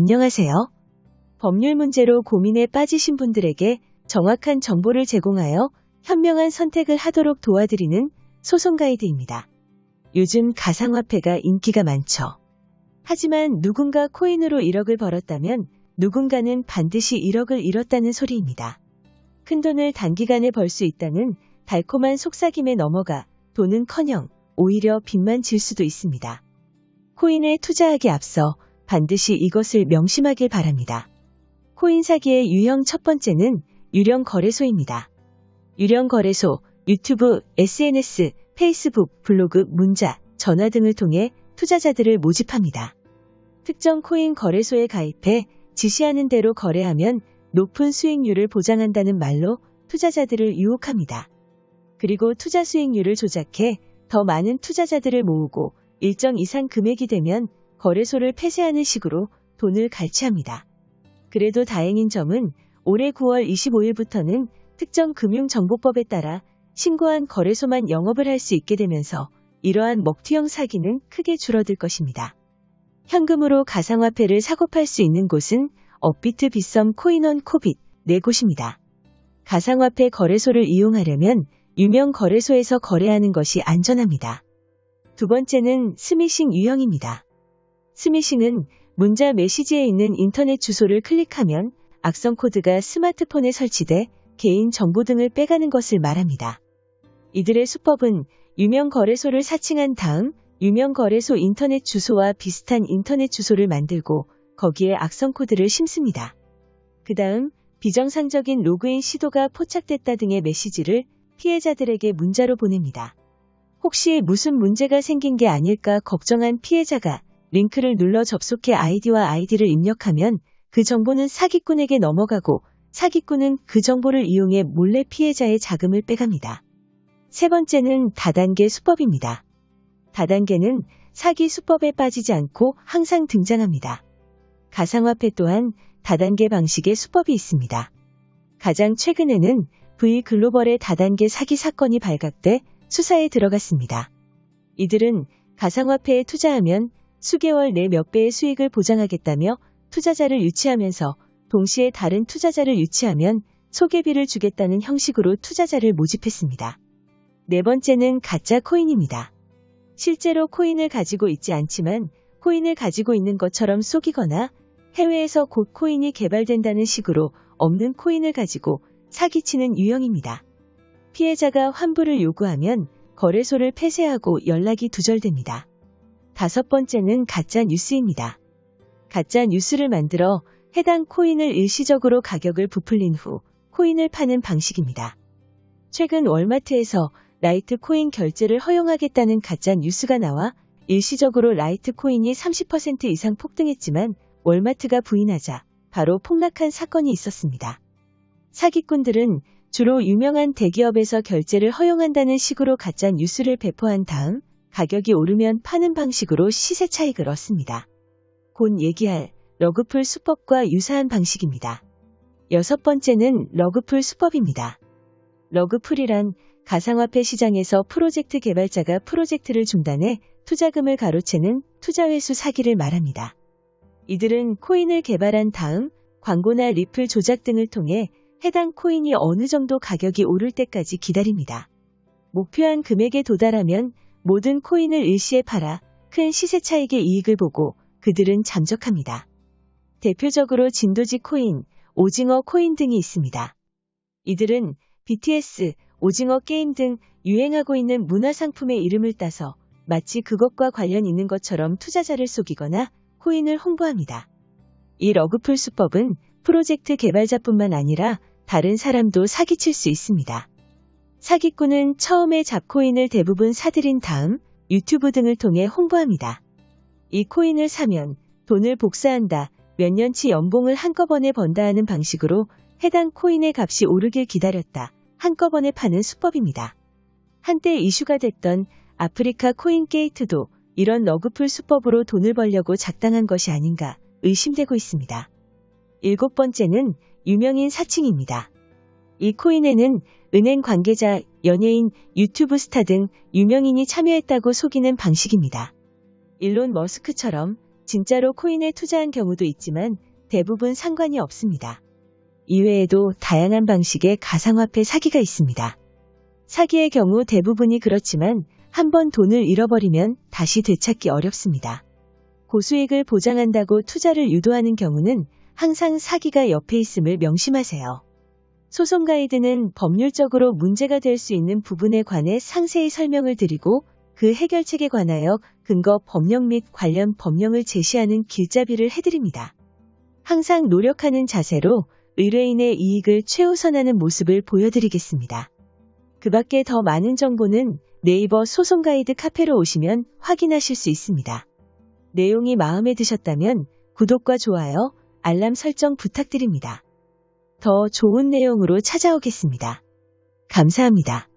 안녕하세요. 법률 문제로 고민에 빠지신 분들에게 정확한 정보를 제공하여 현명한 선택을 하도록 도와드리는 소송 가이드입니다. 요즘 가상화폐가 인기가 많죠. 하지만 누군가 코인으로 1억을 벌었다면 누군가는 반드시 1억을 잃었다는 소리입니다. 큰 돈을 단기간에 벌 수 있다는 달콤한 속삭임에 넘어가 돈은 커녕 오히려 빚만 질 수도 있습니다. 코인에 투자하기 앞서 반드시 이것을 명심하길 바랍니다. 코인 사기의 유형 첫 번째는 유령 거래소입니다. 유령 거래소, 유튜브, SNS, 페이스북, 블로그, 문자, 전화 등을 통해 투자자들을 모집합니다. 특정 코인 거래소에 가입해 지시하는 대로 거래하면 높은 수익률을 보장한다는 말로 투자자들을 유혹합니다. 그리고 투자 수익률을 조작해 더 많은 투자자들을 모으고 일정 이상 금액이 되면 거래소를 폐쇄하는 식으로 돈을 갈취합니다. 그래도 다행인 점은 올해 9월 25일부터는 특정 금융정보법에 따라 신고한 거래소만 영업을 할 수 있게 되면서 이러한 먹튀형 사기는 크게 줄어들 것입니다. 현금으로 가상화폐를 사고 팔 수 있는 곳은 업비트 빗썸 코인원 코빗 네 곳입니다. 가상화폐 거래소를 이용하려면 유명 거래소에서 거래하는 것이 안전합니다. 두 번째는 스미싱 유형입니다. 스미싱은 문자 메시지에 있는 인터넷 주소를 클릭하면 악성 코드가 스마트폰에 설치돼 개인 정보 등을 빼가는 것을 말합니다. 이들의 수법은 유명 거래소를 사칭한 다음 유명 거래소 인터넷 주소와 비슷한 인터넷 주소를 만들고 거기에 악성 코드를 심습니다. 그 다음 비정상적인 로그인 시도가 포착됐다 등의 메시지를 피해자들에게 문자로 보냅니다. 혹시 무슨 문제가 생긴 게 아닐까 걱정한 피해자가 링크를 눌러 접속해 아이디와 아이디를 입력하면 그 정보는 사기꾼에게 넘어가고 사기꾼은 그 정보를 이용해 몰래 피해자의 자금을 빼갑니다. 세 번째는 다단계 수법입니다. 다단계는 사기 수법에 빠지지 않고 항상 등장합니다. 가상화폐 또한 다단계 방식의 수법이 있습니다. 가장 최근에는 V 글로벌의 다단계 사기 사건이 발각돼 수사에 들어갔습니다. 이들은 가상화폐에 투자하면 수개월 내 몇 배의 수익을 보장하겠다며 투자자를 유치하면서 동시에 다른 투자자를 유치하면 소개비를 주겠다는 형식으로 투자자를 모집했습니다. 네 번째는 가짜 코인입니다. 실제로 코인을 가지고 있지 않지만 코인을 가지고 있는 것처럼 속이거나 해외에서 곧 코인이 개발된다는 식으로 없는 코인을 가지고 사기치는 유형입니다. 피해자가 환불을 요구하면 거래소를 폐쇄하고 연락이 두절됩니다. 다섯 번째는 가짜 뉴스입니다. 가짜 뉴스를 만들어 해당 코인을 일시적으로 가격을 부풀린 후 코인을 파는 방식입니다. 최근 월마트에서 라이트 코인 결제를 허용하겠다는 가짜 뉴스가 나와 일시적으로 라이트 코인이 30% 이상 폭등했지만 월마트가 부인하자 바로 폭락한 사건이 있었습니다. 사기꾼들은 주로 유명한 대기업에서 결제를 허용한다는 식으로 가짜 뉴스를 배포한 다음 가격이 오르면 파는 방식으로 시세 차익을 얻습니다. 곧 얘기할 러그풀 수법과 유사한 방식입니다. 여섯 번째는 러그풀 수법입니다. 러그풀이란 가상화폐 시장에서 프로젝트 개발자가 프로젝트를 중단해 투자금을 가로채는 투자 회수 사기를 말합니다. 이들은 코인을 개발한 다음 광고나 리플 조작 등을 통해 해당 코인이 어느 정도 가격이 오를 때까지 기다립니다. 목표한 금액에 도달하면 모든 코인을 일시에 팔아 큰 시세 차익의 이익을 보고 그들은 잠적합니다. 대표적으로 진도지 코인, 오징어 코인 등이 있습니다. 이들은 BTS, 오징어 게임 등 유행하고 있는 문화 상품의 이름을 따서 마치 그것과 관련 있는 것처럼 투자자를 속이거나 코인을 홍보합니다. 이 러그풀 수법은 프로젝트 개발자뿐만 아니라 다른 사람도 사기칠 수 있습니다. 사기꾼은 처음에 잡코인을 대부분 사들인 다음 유튜브 등을 통해 홍보합니다. 이 코인을 사면 돈을 복사한다, 몇 년치 연봉을 한꺼번에 번다 하는 방식으로 해당 코인의 값이 오르길 기다렸다, 한꺼번에 파는 수법입니다. 한때 이슈가 됐던 아프리카 코인 게이트도 이런 러그풀 수법으로 돈을 벌려고 작당한 것이 아닌가 의심되고 있습니다. 일곱 번째는 유명인 사칭입니다. 이 코인에는 은행 관계자, 연예인, 유튜브 스타 등 유명인이 참여했다고 속이는 방식입니다. 일론 머스크처럼 진짜로 코인에 투자한 경우도 있지만 대부분 상관이 없습니다. 이외에도 다양한 방식의 가상화폐 사기가 있습니다. 사기의 경우 대부분이 그렇지만 한 번 돈을 잃어버리면 다시 되찾기 어렵습니다. 고수익을 보장한다고 투자를 유도하는 경우는 항상 사기가 옆에 있음을 명심하세요. 소송 가이드는 법률적으로 문제가 될 수 있는 부분에 관해 상세히 설명을 드리고 그 해결책에 관하여 근거 법령 및 관련 법령을 제시하는 길잡이를 해드립니다. 항상 노력하는 자세로 의뢰인의 이익을 최우선하는 모습을 보여드리겠습니다. 그 밖에 더 많은 정보는 네이버 소송 가이드 카페로 오시면 확인하실 수 있습니다. 내용이 마음에 드셨다면 구독과 좋아요, 알람 설정 부탁드립니다. 더 좋은 내용으로 찾아오겠습니다. 감사합니다.